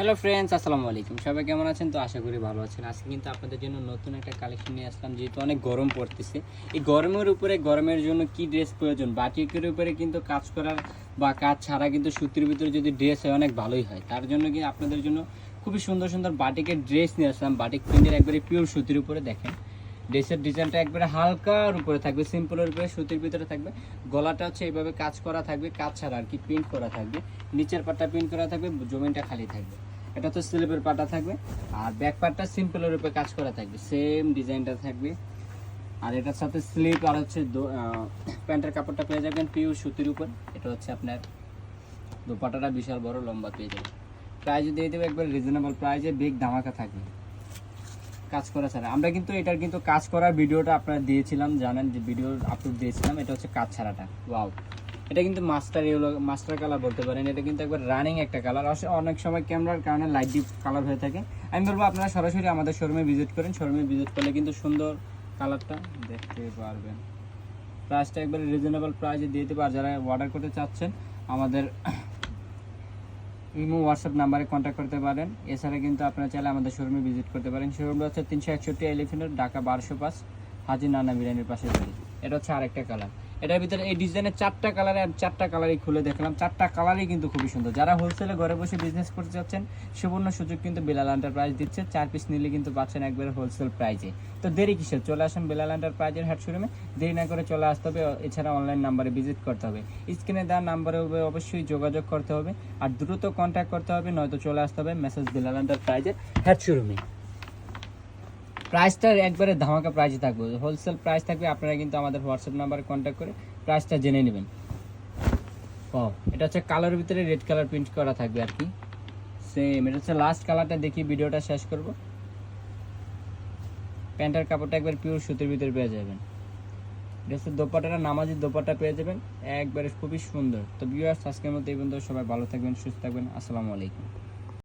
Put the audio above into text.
Hello friends আসসালামু আলাইকুম। সবাই কেমন আছেন? তো আশা করি ভালো আছেন। আজকে কিন্তু আপনাদের জন্য নতুন একটা কালেকশন নিয়ে আসলাম, যেহেতু অনেক গরম পড়তেছে। এই গরমের উপরে, গরমের জন্য কি ড্রেস প্রয়োজন? বাটিকের উপরে কিন্তু কাজ করার বা কাজ ছাড়া কিন্তু সুতির ভিতরে যদি ড্রেস হয়, অনেক ভালোই হয়। তার জন্য কি আপনাদের জন্য খুবই সুন্দর সুন্দর বাটিকের ড্রেস নিয়ে আসলাম। বাটিক প্রিন্টের একবারে পিওর সুতির উপরে দেখেন। ড্রেসের ডিজাইনটা একবারে হালকার উপরে থাকবে সিম্পলের উপরে সুতির ভিতরে থাকবে। গলাটা হচ্ছে এইভাবে কাজ করা থাকবে, কাজ ছাড়া আর কি প্রিন্ট করা থাকবে। নিচের পাটটা প্রিন্ট করা থাকবে, জমিনটা খালি থাকবে। এটা তো স্লিপের পাটা থাকবে, আর ব্যাক পার্টটা সিম্পলের উপরে কাজ করা থাকবে সেম ডিজাইনটা থাকবে। আর এটার সাথে স্লিপ আর হচ্ছে প্যান্টের কাপড়টা পেয়ে যাবেন পিওর সুতির উপর। এটা হচ্ছে আপনার দোপাটাটা বিশাল বড়, লম্বা পেয়ে যাবে প্রাইস দিয়ে দেবে, একবার রিজনেবল প্রাইসে বিগ ধামাকা থাকবে। কাজ করা ছাড়া। আমরা কিন্তু এটার কিন্তু কাজ করার ভিডিওটা আপনারা দিয়েছিলাম, জানেন যে ভিডিও আপলোড দিয়েছিলাম এটা হচ্ছে কাজ ছাড়াটা। ওয়াও এটা কিন্তু মাস্টার এগুলো মাস্টার কালার বলতে পারেন। এটা কিন্তু একবার রানিং একটা কালার আসলে অনেক সময় ক্যামেরার কারণে লাইট ডিপ কালার হয়ে থাকে। আমি বলব, আপনারা সরাসরি আমাদের শোরুমে ভিজিট করেন। শোরুমে ভিজিট করলে কিন্তু সুন্দর কালারটা দেখতে পারবেন। প্রাইসটা একবারে রিজনেবল প্রাইসে দিয়ে দেবো। আর যারা অর্ডার করতে চাচ্ছেন, আমাদের ইমো হোয়াটসঅ্যাপ নাম্বারে কন্ট্যাক্ট করতে পারেন। এছাড়া কিন্তু আপনারা চাইলে আমাদের শোরুমে ভিজিট করতে পারেন। শোরুমটা হচ্ছে তিনশো একষট্টি এলিফেন্টের ঢাকা বারোশো পাঁচ, হাজি নানা বিরিয়ানির পাশে এটা হচ্ছে আরেকটা কালার এটার ভিতরে এই ডিজাইনের চারটা কালারে আর চারটা কালারই খুলে দেখলাম। চারটা কালারই কিন্তু খুবই সুন্দর। যারা হোলসেলে ঘরে বসে বিজনেস করতে চাচ্ছেন সুবর্ণ সুযোগ কিন্তু বেলাল এন্টারপ্রাইজ দিচ্ছে। চার পিস নিলে কিন্তু পাচ্ছেন একবারে হোলসেল প্রাইজে তো দেরি কিসের? চলে আসেন বেলাল এন্টারপ্রাইজের হ্যাট শোরুমে দেরি না করে চলে আসতে হবে। এছাড়া অনলাইন নাম্বারে ভিজিট করতে হবে। স্ক্রিনে দেওয়া নাম্বারে অবশ্যই যোগাযোগ করতে হবে। আর দ্রুত কন্ট্যাক্ট করতে হবে, নয়তো চলে আসতে হবে মেসেজ বেলাল এন্টারপ্রাইজের হ্যাট শোরুমে প্রাইসটা একবারে ধামাকা প্রাইসে থাকবে। হোলসেল প্রাইস থাকবে, আপনারা কিন্তু আমাদের হোয়াটসঅ্যাপ নাম্বারে কন্ট্যাক্ট করে প্রাইসটা জেনে নেবেন। ও এটা হচ্ছে কালার ভিতরে রেড কালার প্রিন্ট করা থাকবে আর কি। সেম এটা হচ্ছে লাস্ট কালারটা দেখি ভিডিওটা শেষ করব। প্যান্টের কাপড়টা একবার পিওর সুতির ভিতরে পেয়ে যাবেন। এটা হচ্ছে দোপাটাটা নামাজি দোপাটা পেয়ে যাবেন। একবারে খুবই সুন্দর। তো ভিউয়ার্স আজকের মতো এই পর্যন্ত। সবাই ভালো থাকবেন, সুস্থ থাকবেন। আসসালামু আলাইকুম।